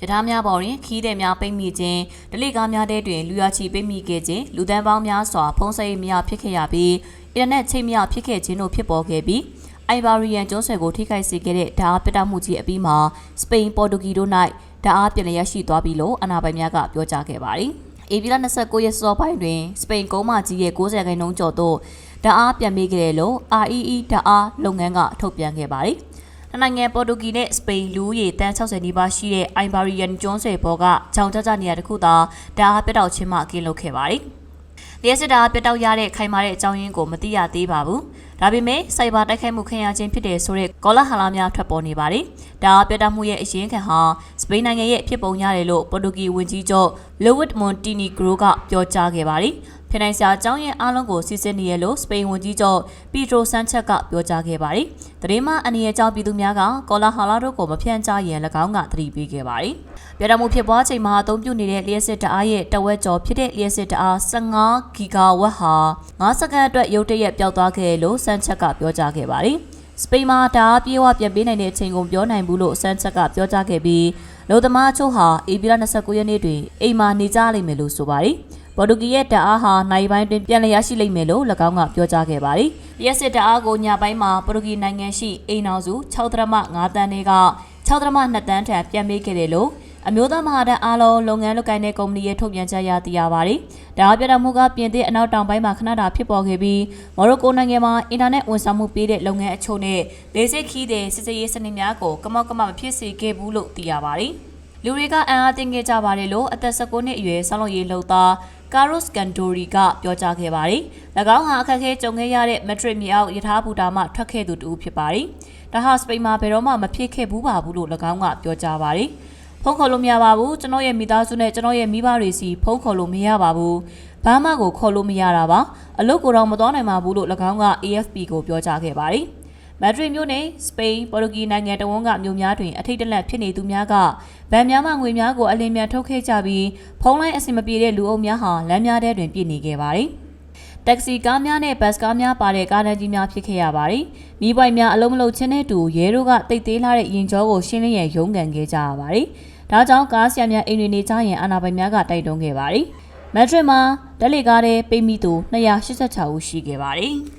ရထားများပေါ်တွင်ခီးတဲ့များပိတ်မိခြင်းဒလိကားများတဲ့တွင်လူရချီပိတ်မိခဲ့ခြင်းလူတန်းပေါင်းများစွာဖုံးစိပ်မရဖြစ်ခဲ့ရပြီးအင်တာနက်ချိတ်မရဖြစ်ခဲ့ခြင်းတို့ဖြစ်ပေါ်ခဲ့ပြီးအိုင်ဘာရီယန်ကျွန်းဆွယ်ကိုထိခိုက်စေခဲ့တဲ့ဓာတ်ပစ်တတ်မှုကြီးအပြီးမှာစပိန်ပေါ်တူဂီတို့၌ဓာတ်အားပြန်လည်ရရှိသွားပြီလို့အနာပိုင်များကပြောကြားခဲ့ပါတယ်။ဧပြီလ29ရက်စောပိုင်းတွင်စပိန်ကုန်းမကြီးရဲ့90ခန်းနှုန်းကျော်သို့ဓာတ်အားပြန်ပေးခဲ့တယ်လို့ REE ဓာတ်အားလုပ်ငန်းကထုတ်ပြန်ခဲ့ပါတယ်။ နှစ်နိုင်ငံပေါ်တူဂီနဲ့စပိန်လူဦးရေတန်း60နီးပါးရှိတဲ့အိုင်ဘာရီယန်ကျွန်းဆွယ်ဘော်ကချောင်ကြကြနေရာတစ်ခုသာဓာတ်အားပြတ်တောက်ခြင်းမှကင်းလွတ်ခဲ့ပါတယ်။လျှက်စစ်ဓာတ်အားပြတ်တောက်ရတဲ့ခိုင်မာတဲ့အကြောင်းရင်းကိုမသိရသေးပါဘူး။ဒါပေမဲ့စိုက်ဘာတိုက်ခိုက်မှုခံရခြင်းဖြစ်တဲ့ဆိုတဲ့ကောလာဟလာများထွက်ပေါ်နေပါတယ်။ဓာတ်အားပြတ်တောက်မှုရဲ့အရင်းခံဟာစပိန်နိုင်ငံရဲ့ဖြစ်ပုံရတယ်လို့ပေါ်တူဂီဝန်ကြီးချုပ်လိုဝစ်မွန်တီနီဂရိုကပြောကြားခဲ့ပါတယ်။ ဖြစ်နိုင်စရာအကြောင်းရင်းအလုံးကိုစစ်စစ်နေရလို့စပိန်ဝန်ကြီးချုပ်ပီဒရိုဆန်ချက်ကပြောကြားခဲ့ပါတယ်။သတင်းမှအနီရဲ့အကြောင်းပြည်သူများကကောလာဟာလာတို့ကိုမဖြန့်ချရင်၎င်းကသတိပေးခဲ့ပါတယ်။ပြည်တော်မူဖြစ်ပွားချိန်မှာအသုံးပြုနေတဲ့လျှက်စစ်တအားရဲ့တဝက်ကျော်ဖြစ်တဲ့လျှက်စစ်တအား15ဂီဂါဝတ်ဟာ9စက္ကန့်အတွက်ရုတ်တရက်ပျောက်သွားခဲ့လို့ဆန်ချက်ကပြောကြားခဲ့ပါတယ်။စပိန်မှာဒါအပြေးဝပြန်ပေးနိုင်တဲ့အချိန်ကိုပြောနိုင်ဘူးလို့ဆန်ချက်ကပြောကြားခဲ့ပြီးလူသမားချို့ဟာအေပီလာ29ရက်နေ့တွင်အိမ်မှာနေကြလိမ့်မယ်လို့ဆိုပါတယ်။ ပေါ်တူဂီရဲ့တအားဟာနိုင်ပိုင်းတွင်ပြန်လည်ရရှိလိမ့်မယ်လို့၎င်းကပြောကြားခဲ့ပါတယ်။ရက်စစ်တအားကိုညပိုင်းမှာပေါ်တူဂီနိုင်ငံရှိအိမ်အောင်စု6.5တန်းတွေက6.2တန်းထံပြန်ပေးခဲ့တယ်လို့အမျိုးသားမဟာဒန်အားလုံးလုပ်ငန်းလုပ်ကိုင်တဲ့ကုမ္ပဏီရဲ့ထုတ်ပြန်ချက်အရသိရပါတယ်။ဒါအပြတ်တော်မူကပြင်သစ်အနောက်တောင်ပိုင်းမှာခဏတာဖြစ်ပေါ်ခဲ့ပြီးမော်ရိုကိုနိုင်ငံမှာအင်တာနက်ဝန်ဆောင်မှုပေးတဲ့လုပ်ငန်းအချို့နဲ့လေဆိပ်ခီးတဲ့စစ်စေးရေးစနစ်များကိုကမောက်ကမမဖြစ်စေခဲ့ဘူးလို့သိရပါတယ်။လူတွေကအံအားသင်ခဲ့ကြပါတယ်လို့အသက်19နှစ်အရွယ်ဆောင်းလုံရေးလှုပ်သား ကာရိုစ်ကန်ဒိုရီကပြောကြားခဲ့ပါတယ်။၎င်းဟာအခက်အခဲကြုံခဲ့ရတဲ့မက်ထရစ်မြေအောက်ယထာဘူတာမှထွက်ခဲ့သူတူဖြစ်ပါတယ်။ဒါဟာစပိန်မှာဘယ်တော့မှမဖြစ်ခဲ့ဘူးပါဘူးလို့၎င်းကပြောကြားပါတယ်။ဖုန်းခေါ်လို့မရပါဘူးကျွန်တော်ရဲ့မိသားစုနဲ့ကျွန်တော်ရဲ့မိဘတွေစီဖုန်းခေါ်လို့မရပါဘူး။ဘာမှကိုခေါ်လို့မရတာပါ။အလုပ်ကိုတော့မတော်နိုင်ပါဘူးလို့၎င်းက AFP ကိုပြောကြားခဲ့ပါတယ်။ မက်ဒရစ်မြို့နယ်စပိန်ပေါ်တူဂီနိုင်ငံတဝန်းကမြို့များတွင်အထိတ်တလန့်ဖြစ်နေသူများကဗန်များမှငွေများကိုအလင်းမြန်ထုတ်ခဲ့ကြပြီးဖုန်းလိုင်းအဆင်မပြေတဲ့လူအုပ်များဟာလမ်းများထဲတွင်ပြည့်နေခဲ့ပါတယ်။တက္ကစီကားများနဲ့ဘတ်စ်ကားများပါတဲ့ကားတန်းကြီးများဖြစ်ခဲ့ရပါတယ်။မိပွိုင်များအလုံးမလုံးချင်းတဲ့တူရဲတို့ကတိတ်သေးလာတဲ့ရင်ကျောကိုရှင်းလင်းရန်ရုန်းကန်ခဲ့ကြရပါတယ်။ဒါကြောင့်ကားဆရာများအိမ်တွေနေကြရင်အာနာပိုင်များကတိုက်တွန်းခဲ့ပါတယ်။မက်ဒရစ်မှာဒက်လီကားတဲ့ပိတ်မိသူ286ဦးရှိခဲ့ပါတယ်။